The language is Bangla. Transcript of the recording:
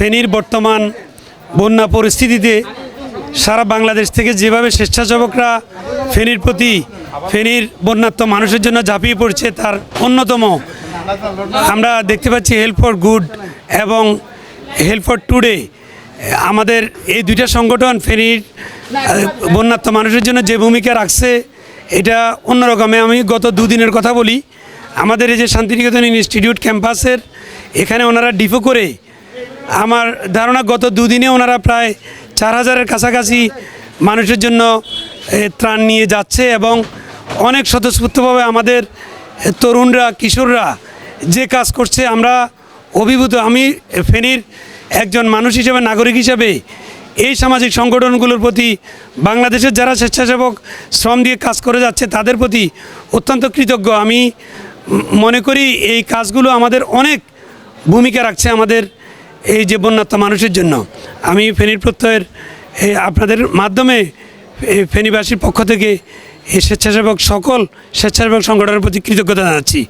ফেনীর বর্তমান বন্যা পরিস্থিতিতে সারা বাংলাদেশ থেকে যেভাবে স্বেচ্ছাসেবকরা ফেনীর প্রতি ফেনীর বন্যাত্ম মানুষের জন্য ঝাঁপিয়ে পড়ছে, তার অন্যতম। আমরা দেখতে পাচ্ছি হেল্প ফর গুড এবং হেল্প ফর টুডে আমাদের এই দুইটা সংগঠন ফেনীর বন্যাত্ম মানুষের জন্য যে ভূমিকা রাখছে, এটা অন্যরকমে আমি গত দুদিনের কথা বলি। আমাদের এই যে শান্তিনিকেতন ইনস্টিটিউট ক্যাম্পাসের, এখানে ওনারা ডিফো করে আমার ধারণা গত দুদিনে ওনারা প্রায় চার হাজারের কাছাকাছি মানুষের জন্য ত্রাণ নিয়ে যাচ্ছে এবং অনেক স্বতঃস্ফূর্তভাবে আমাদের তরুণরা, কিশোররা যে কাজ করছে, আমরা অভিভূত। আমি ফেনীর একজন মানুষ হিসেবে, নাগরিক হিসেবে এই সামাজিক সংগঠনগুলোর প্রতি, বাংলাদেশের যারা স্বেচ্ছাসেবক শ্রম দিয়ে কাজ করে যাচ্ছে, তাদের প্রতি অত্যন্ত কৃতজ্ঞ। আমি মনে করি এই কাজগুলো আমাদের অনেক ভূমিকা রাখছে আমাদের এই যে বন্যাত্ম মানুষের জন্য, আমি ফেনীর প্রত্যয়ের আপনাদের মাধ্যমে ফেনীবাসীর পক্ষ থেকে এই স্বেচ্ছাসেবক সকল স্বেচ্ছাসেবক সংগঠনের প্রতি কৃতজ্ঞতা জানাচ্ছি।